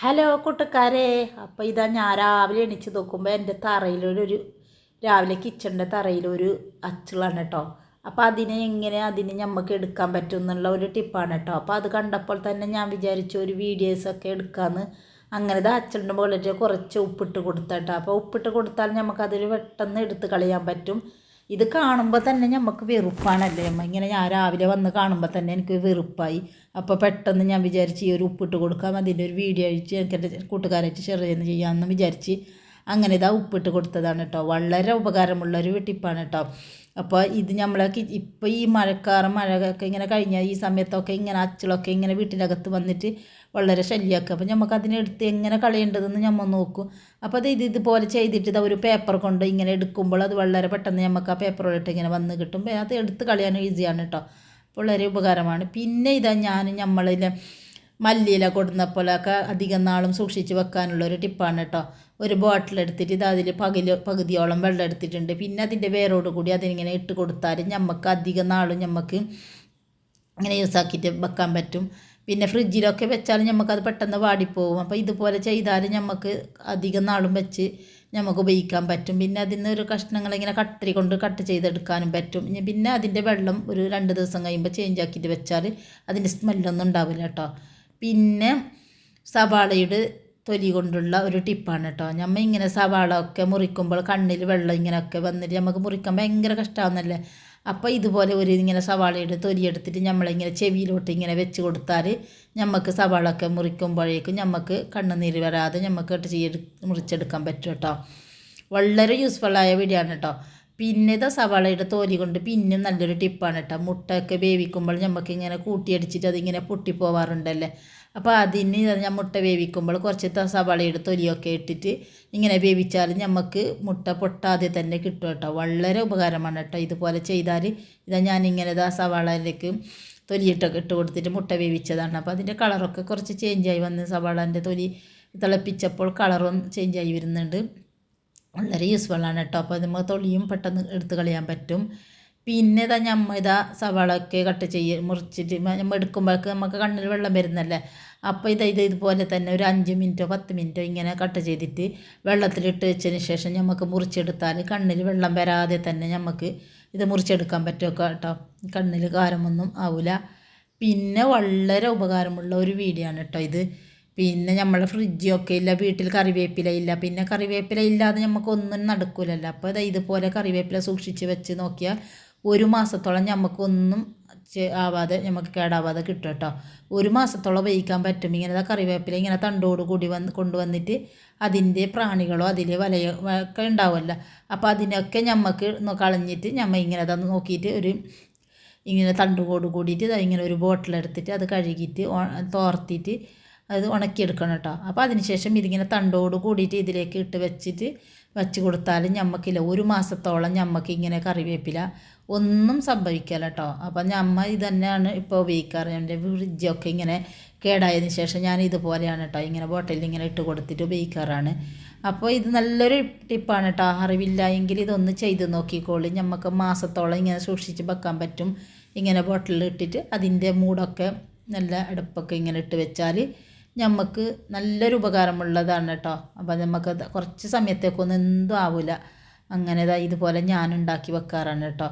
Hello കൂട്ടുകാരെ അപ്പോൾ ഇതാ ഞാൻ രാവിലെ എണീച്ച് നോക്കുമ്പോൾ എന്റെ തറയിലൊരു രാവിലെ കിച്ചണിന്റെ തറയിലൊരു അച്ചിളാണ് കേട്ടോ അപ്പോൾ അതിനെ എങ്ങനെ അതിന് നമുക്ക് എടുക്കാൻ പറ്റും എന്നുള്ള ഒരു ടിപ്പാണ് കേട്ടോ അപ്പോൾ അത് കണ്ടപ്പോൾ തന്നെ ഞാൻ വിചാരിച്ചു ഒരു വീഡിയോസൊക്കെ എടുക്കാമെന്ന് അങ്ങനെ ഇത് അച്ചിളിന്റെ മുകളിൽ കുറച്ച് ഉപ്പിട്ട് കൊടുത്തട്ടോ അപ്പോൾ ഉപ്പിട്ട് കൊടുത്താൽ നമുക്കതിൽ പെട്ടെന്ന് എടുത്ത് കളയാൻ പറ്റും. ഇത് കാണുമ്പോൾ തന്നെ നമുക്ക് വെറുപ്പാണല്ലേ. അമ്മ ഇങ്ങനെ ഞാൻ രാവിലെ വന്ന് കാണുമ്പോൾ തന്നെ എനിക്ക് വെറുപ്പായി. അപ്പോൾ പെട്ടെന്ന് ഞാൻ വിചാരിച്ച് ഈ ഒരു ഉപ്പിട്ട് കൊടുക്കാം അതിന്റെ ഒരു വീഡിയോ അഴിച്ച് എനിക്ക് എന്റെ കൂട്ടുകാരായിട്ട് ഷെയർ ചെയ്യുന്ന ചെയ്യാമെന്ന് വിചാരിച്ച് അങ്ങനെ ഇതാ ഉപ്പിട്ട് കൊടുത്തതാണ് കേട്ടോ വളരെ ഉപകാരമുള്ള ഒരു ടിപ്പാണ് കേട്ടോ അപ്പോൾ ഇത് നമ്മളെ ഇപ്പോൾ ഈ മഴക്കാറ് മഴയൊക്കെ ഇങ്ങനെ കഴിഞ്ഞാൽ ഈ സമയത്തൊക്കെ ഇങ്ങനെ അച്ചിളൊക്കെ ഇങ്ങനെ വീട്ടിനകത്ത് വന്നിട്ട് വളരെ ശല്യമാക്കുക. അപ്പോൾ നമുക്ക് അതിനെടുത്ത് എങ്ങനെ കളയേണ്ടതെന്ന് നമ്മൾ നോക്കും. അപ്പോൾ അത് ഇത് ഇതുപോലെ ചെയ്തിട്ട് ഇത് ഒരു പേപ്പർ കൊണ്ട് ഇങ്ങനെ എടുക്കുമ്പോൾ അത് വളരെ പെട്ടെന്ന് നമുക്ക് ആ പേപ്പറോട്ട് ഇങ്ങനെ വന്ന് കിട്ടും. അത് എടുത്ത് കളയാൻ ഈസിയാണ് കേട്ടോ വളരെ ഉപകാരമാണ്. പിന്നെ ഇതാ ഞാൻ നമ്മളിലെ മല്ലിയില കൊടുന്നപ്പോഴൊക്കെ അധികം നാളും സൂക്ഷിച്ച് വെക്കാനുള്ള ഒരു ടിപ്പാണ് കേട്ടോ. ഒരു ബോട്ടിൽ എടുത്തിട്ട് ഇത് അതിൽ പകുതി പകുതിയോളം വെള്ളം എടുത്തിട്ടുണ്ട്. പിന്നെ അതിന്റെ വേരോട് കൂടി അതിനിങ്ങനെ ഇട്ട് കൊടുത്താൽ നമുക്ക് അധികം നാളും നമുക്ക് ഇങ്ങനെ യൂസ് ആക്കിയിട്ട് വെക്കാൻ പറ്റും. പിന്നെ ഫ്രിഡ്ജിലൊക്കെ വെച്ചാൽ നമുക്കത് പെട്ടെന്ന് വാടിപ്പോവും. അപ്പോൾ ഇതുപോലെ ചെയ്താൽ നമുക്ക് അധികം നാളും വെച്ച് നമുക്ക് ഉപയോഗിക്കാൻ പറ്റും. പിന്നെ അതിൽ നിന്ന് ഒരു കഷ്ണങ്ങൾ ഇങ്ങനെ കട്ടരി കൊണ്ട് കട്ട് ചെയ്തെടുക്കാനും പറ്റും. പിന്നെ അതിന്റെ വെള്ളം ഒരു രണ്ട് ദിവസം കഴിയുമ്പോൾ ചേഞ്ച് ആക്കിയിട്ട് വെച്ചാൽ അതിന്റെ സ്മെല്ലൊന്നും ഉണ്ടാവില്ല കേട്ടോ. പിന്നെ സവാളയുടെ തൊലി കൊണ്ടുള്ള ഒരു ടിപ്പാണ് കേട്ടോ. നമ്മൾ ഇങ്ങനെ സവാള ഒക്കെ മുറിക്കുമ്പോൾ കണ്ണിൽ വെള്ളം ഇങ്ങനെയൊക്കെ വന്നിട്ട് നമുക്ക് മുറിക്കാൻ ഭയങ്കര കഷ്ടമാവുന്നല്ലേ അപ്പോൾ ഇതുപോലെ ഒരു ഇങ്ങനെ സവാളയുടെ തൊലി എടുത്തിട്ട് നമ്മളിങ്ങനെ ചെവിയിലോട്ട് ഇങ്ങനെ വെച്ച് കൊടുത്താൽ നമുക്ക് സവാള ഒക്കെ മുറിക്കുമ്പോഴേക്കും നമുക്ക് കണ്ണുനീര് വരാതെ നമുക്ക് മുറിച്ചെടുക്കാൻ പറ്റും കേട്ടോ. വളരെ യൂസ്ഫുള്ളായ വീഡിയോ ആണ് കേട്ടോ. പിന്നെ ഇതാ സവാളയുടെ തോലി കൊണ്ട് പിന്നെയും നല്ലൊരു ടിപ്പാണ് കേട്ടോ. മുട്ടയൊക്കെ വേവിക്കുമ്പോൾ നമുക്ക് ഇങ്ങനെ കൂട്ടിയടിച്ചിട്ട് അതിങ്ങനെ പൊട്ടിപ്പോവാറുണ്ടല്ലേ? അപ്പോൾ അതിന് ഞാൻ മുട്ട വേവിക്കുമ്പോൾ കുറച്ച് സവാളയുടെ തൊലിയൊക്കെ ഇട്ടിട്ട് ഇങ്ങനെ വേവിച്ചാൽ നമുക്ക് മുട്ട പൊട്ടാതെ തന്നെ കിട്ടും കേട്ടോ. വളരെ ഉപകാരമാണ് കേട്ടോ ഇതുപോലെ ചെയ്താൽ ഇതാ ഞാനിങ്ങനെ ഇതാ സവാളയിലേക്ക് തൊലിയിട്ടൊക്കെ ഇട്ട് കൊടുത്തിട്ട് മുട്ട വേവിച്ചതാണ്. അപ്പോൾ അതിന്റെ കളറൊക്കെ കുറച്ച് ചേഞ്ചായി വന്ന് സവാളന്റെ തൊലി തിളപ്പിച്ചപ്പോൾ കളറും ചേഞ്ചായി വരുന്നുണ്ട്. വളരെ യൂസ്ഫുള്ളാണ് കേട്ടോ. അപ്പോൾ നമുക്ക് തൊളിയും പെട്ടെന്ന് എടുത്ത് കളയാൻ പറ്റും. പിന്നെ ഇതാ ഞമ്മ ഇതാ സവാളൊക്കെ കട്ട് ചെയ്യ മുറിച്ചിട്ട് നമ്മൾ എടുക്കുമ്പോഴേക്ക് നമുക്ക് കണ്ണിൽ വെള്ളം വരുന്നല്ലേ? അപ്പോൾ ഇത് ഇത് ഇതുപോലെ തന്നെ ഒരു അഞ്ച് മിനിറ്റോ പത്ത് മിനിറ്റോ ഇങ്ങനെ കട്ട് ചെയ്തിട്ട് വെള്ളത്തിലിട്ട് വെച്ചതിന് ശേഷം നമുക്ക് മുറിച്ചെടുത്താൽ കണ്ണിൽ വെള്ളം വരാതെ തന്നെ നമുക്ക് ഇത് മുറിച്ചെടുക്കാൻ പറ്റുമോ കേട്ടോ. കണ്ണിൽ കാരമൊന്നും ആവില്ല പിന്നെ വളരെ ഉപകാരമുള്ള ഒരു വീഡിയോ ആണ് കേട്ടോ ഇത്. പിന്നെ നമ്മളെ ഫ്രിഡ്ജൊക്കെ ഇല്ല വീട്ടിൽ കറിവേപ്പില ഇല്ല. പിന്നെ കറിവേപ്പില ഇല്ലാതെ നമുക്കൊന്നും നടക്കില്ലല്ലോ അപ്പോൾ ഇതാ ഇതുപോലെ കറിവേപ്പില സൂക്ഷിച്ച് വെച്ച് നോക്കിയാൽ ഒരു മാസത്തോളം നമുക്കൊന്നും ആവാതെ നമുക്ക് കേടാവാതെ കിട്ടും കേട്ടോ. ഒരു മാസത്തോളം ഉപയോഗിക്കാൻ പറ്റും. ഇങ്ങനെ കറിവേപ്പില ഇങ്ങനെ തണ്ടോട് കൂടി വന്ന് കൊണ്ടുവന്നിട്ട് അതിന്റെ പ്രാണികളോ അതിലെ വലയോ ഒക്കെ ഉണ്ടാവുമല്ലോ. അപ്പോൾ അതിനൊക്കെ നമുക്ക് കളഞ്ഞിട്ട് നമ്മൾ ഇങ്ങനെ അതൊന്ന് നോക്കിയിട്ട് ഒരു ഇങ്ങനെ തണ്ടുകോട് കൂടിയിട്ട് ഇങ്ങനെ ഒരു ബോട്ടിലെടുത്തിട്ട് അത് കഴുകിയിട്ട് തോർത്തിട്ട് അത് ഉണക്കിയെടുക്കണം കേട്ടോ. അപ്പോൾ അതിനുശേഷം ഇതിങ്ങനെ തണ്ടോട് കൂടിയിട്ട് ഇതിലേക്ക് ഇട്ട് വെച്ചിട്ട് വെച്ച് കൊടുത്താൽ ഞമ്മക്കില്ല. ഒരു മാസത്തോളം ഞമ്മക്ക് ഇങ്ങനെ കറിവേപ്പില ഒന്നും സംഭവിക്കില്ല കേട്ടോ. അപ്പം ഞമ്മ ഇത് തന്നെയാണ് ഇപ്പോൾ ഉപയോഗിക്കാറ്. എന്റെ ഫ്രിഡ്ജൊക്കെ ഇങ്ങനെ കേടായതിന് ശേഷം ഞാൻ ഇതുപോലെയാണ് കേട്ടോ. ഇങ്ങനെ ബോട്ടിലിൽ ഇങ്ങനെ ഇട്ട് കൊടുത്തിട്ട് ഉപയോഗിക്കാറാണ്. അപ്പോൾ ഇത് നല്ലൊരു ടിപ്പാണ് കേട്ടോ. അറിവില്ല എങ്കിൽ ഇതൊന്ന് ചെയ്ത് നോക്കിക്കോളി. നമുക്ക് മാസത്തോളം ഇങ്ങനെ സൂക്ഷിച്ച് വെക്കാൻ പറ്റും. ഇങ്ങനെ ബോട്ടിലിൽ ഇട്ടിട്ട് അതിന്റെ മൂടൊക്കെ നല്ല അടുപ്പൊക്കെ ഇങ്ങനെ ഇട്ട് വെച്ചാൽ നമുക്ക് നല്ലൊരു ഉപകാരമുള്ളതാണ് കേട്ടോ അപ്പോൾ നമുക്ക് കുറച്ച് സമയത്തേക്കൊന്നും എന്തും ആവില്ല അങ്ങനെ ഇതാ ഇതുപോലെ ഞാൻ ഉണ്ടാക്കി വെക്കാറാണ് കേട്ടോ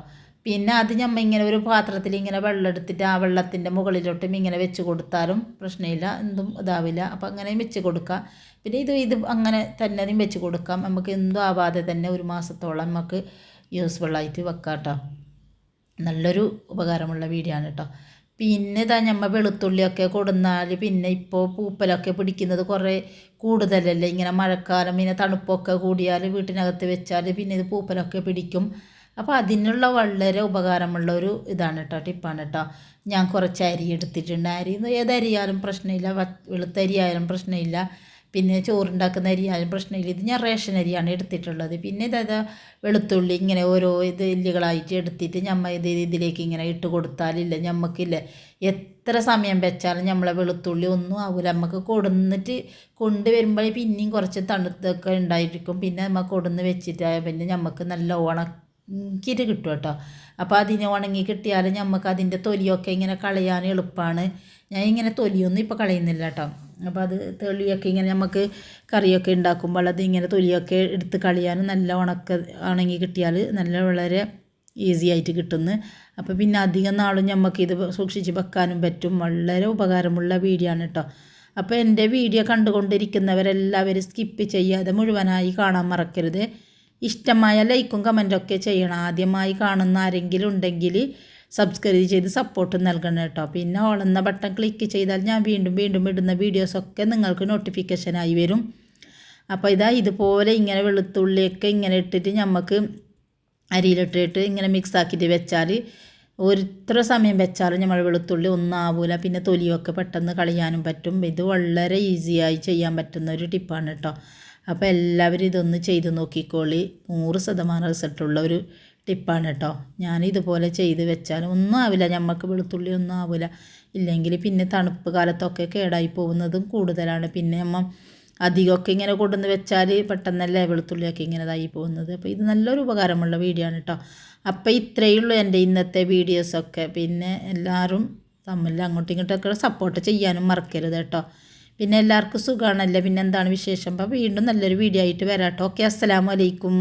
പിന്നെ അത് നമ്മൾ ഇങ്ങനെ ഒരു പാത്രത്തിൽ ഇങ്ങനെ വെള്ളം എടുത്തിട്ട് ആ വെള്ളത്തിന്റെ മുകളിലോട്ടും ഇങ്ങനെ വെച്ച് കൊടുത്താലും പ്രശ്നമില്ല. എന്തും ഇതാവില്ല. അപ്പോൾ അങ്ങനെ വെച്ച് കൊടുക്കാം. പിന്നെ ഇത് ഇത് അങ്ങനെ തന്നെ വെച്ച് കൊടുക്കാം. നമുക്ക് എന്തും ആവാതെ തന്നെ ഒരു മാസത്തോളം നമുക്ക് യൂസ്ഫുള്ളായിട്ട് വെക്കാം കേട്ടോ നല്ലൊരു ഉപകാരമുള്ള വീഡിയോ ആണ് കേട്ടോ പിന്നെ ഇതാ ഞമ്മ വെളുത്തുള്ളിയൊക്കെ കൊടുന്നാൽ പിന്നെ ഇപ്പോൾ പൂപ്പലൊക്കെ പിടിക്കുന്നത് കുറേ കൂടുതലല്ലേ. ഇങ്ങനെ മഴക്കാലം പിന്നെ തണുപ്പൊക്കെ കൂടിയാൽ വീട്ടിനകത്ത് വെച്ചാൽ പിന്നെ ഇത് പൂപ്പലൊക്കെ പിടിക്കും. അപ്പോൾ അതിനുള്ള വളരെ ഉപകാരമുള്ള ഒരു ഇതാണ് കേട്ടോ ടിപ്പാണ് കേട്ടോ ഞാൻ കുറച്ച് അരി എടുത്തിട്ടുണ്ട്. അരി ഏതരിയാലും പ്രശ്നമില്ല. വെളുത്തരി ആയാലും പ്രശ്നമില്ല. പിന്നെ ചോറുണ്ടാക്കുന്ന അരിയായാലും പ്രശ്നമില്ല. ഇത് ഞാൻ റേഷൻ അരിയാണ് എടുത്തിട്ടുള്ളത്. പിന്നെ ഇതാ വെളുത്തുള്ളി ഇങ്ങനെ ഓരോ ഇത് ഇല്ലുകളായിട്ട് എടുത്തിട്ട് ഞമ്മ ഇത് ഇതിലേക്ക് ഇങ്ങനെ ഇട്ട് കൊടുത്താലില്ല ഞമ്മക്കില്ല. എത്ര സമയം വെച്ചാലും നമ്മളെ വെളുത്തുള്ളി ഒന്നും ആവില്ല നമുക്ക് കൊടുന്നിട്ട് കൊണ്ടുവരുമ്പോഴേ പിന്നെയും കുറച്ച് തണുത്തൊക്കെ ഉണ്ടായിരിക്കും. പിന്നെ നമ്മൾ കൊടുന്ന് വെച്ചിട്ട് പിന്നെ നമുക്ക് നല്ല ഉണക്കിയിട്ട് കിട്ടും കേട്ടോ. അപ്പോൾ അതിനെ ഉണങ്ങി കിട്ടിയാൽ നമുക്ക് അതിന്റെ തൊലിയൊക്കെ ഇങ്ങനെ കളയാൻ എളുപ്പമാണ് ഞാൻ ഇങ്ങനെ തൊലിയൊന്നും ഇപ്പോൾ കളയുന്നില്ല കേട്ടോ. അപ്പോൾ അത് തെളിയൊക്കെ ഇങ്ങനെ നമുക്ക് കറിയൊക്കെ ഉണ്ടാക്കുമ്പോൾ അത് ഇങ്ങനെ തൊലിയൊക്കെ എടുത്ത് കളയാനും നല്ല ഉണക്ക ഉണങ്ങി കിട്ടിയാൽ നല്ല വളരെ ഈസി ആയിട്ട് കിട്ടുന്നു. അപ്പോൾ പിന്നെ അധികം നാളും നമുക്ക് ഇത് സൂക്ഷിച്ച് വെക്കാനും പറ്റും. വളരെ ഉപകാരമുള്ള വീഡിയോ ആണ് കേട്ടോ അപ്പോൾ എന്റെ വീഡിയോ കണ്ടുകൊണ്ടിരിക്കുന്നവരെല്ലാവരും സ്കിപ്പ് ചെയ്യാതെ മുഴുവനായി കാണാൻ മറക്കരുത്. ഇഷ്ടമായ ലൈക്കും കമന്റൊക്കെ ചെയ്യണം. ആദ്യമായി കാണുന്ന ആരെങ്കിലും ഉണ്ടെങ്കിൽ സബ്സ്ക്രൈബ് ചെയ്ത് സപ്പോർട്ട് നൽകണം കേട്ടോ. പിന്നെ ഓളെന്ന ബട്ടൺ ക്ലിക്ക് ചെയ്താൽ ഞാൻ വീണ്ടും വീണ്ടും ഇടുന്ന വീഡിയോസൊക്കെ നിങ്ങൾക്ക് നോട്ടിഫിക്കേഷനായി വരും. അപ്പോൾ ഇതാ ഇതുപോലെ ഇങ്ങനെ വെളുത്തുള്ളിയൊക്കെ ഇങ്ങനെ ഇട്ടിട്ട് നമുക്ക് അരിയിലിട്ടിട്ട് ഇങ്ങനെ മിക്സ് ആക്കിയിട്ട് വെച്ചാൽ ഒരിത്ര സമയം വെച്ചാലും നമ്മൾ വെളുത്തുള്ളി ഒന്നും ആവൂല പിന്നെ തൊലിയൊക്കെ പെട്ടെന്ന് കളയാനും പറ്റും. ഇത് വളരെ ഈസിയായി ചെയ്യാൻ പറ്റുന്ന ഒരു ടിപ്പാണ് കേട്ടോ. അപ്പോൾ എല്ലാവരും ഇതൊന്ന് ചെയ്ത് നോക്കിക്കോളി. നൂറ് ശതമാനം റിസൾട്ടുള്ള ഒരു ടിപ്പാണ് കേട്ടോ ഞാൻ ഇതുപോലെ ചെയ്ത് വെച്ചാൽ ഒന്നും ആവില്ല. നമുക്ക് വെളുത്തുള്ളി ഒന്നും ആവില്ല ഇല്ലെങ്കിൽ പിന്നെ തണുപ്പ് കാലത്തൊക്കെ കേടായി പോകുന്നതും കൂടുതലാണ്. പിന്നെ അമ്മ അധികമൊക്കെ ഇങ്ങനെ കൊണ്ടുവന്ന് വെച്ചാൽ പെട്ടെന്നല്ലേ വെളുത്തുള്ളിയൊക്കെ ഇങ്ങനെ ഇതായി പോകുന്നത്. അപ്പോൾ ഇത് നല്ലൊരു ഉപകാരമുള്ള വീഡിയോ ആണ് കേട്ടോ അപ്പോൾ ഇത്രയേ ഉള്ളൂ എന്റെ ഇന്നത്തെ വീഡിയോസൊക്കെ പിന്നെ എല്ലാവരും തമ്മിൽ അങ്ങോട്ടും ഇങ്ങോട്ടൊക്കെ സപ്പോർട്ട് ചെയ്യാനും മറക്കരുത് കേട്ടോ പിന്നെ എല്ലാവർക്കും സുഖമാണല്ലേ പിന്നെ എന്താണ് വിശേഷം? അപ്പോൾ വീണ്ടും നല്ലൊരു വീഡിയോ ആയിട്ട് വരാം കേട്ടോ ഓക്കെ അസ്സലാമലൈക്കും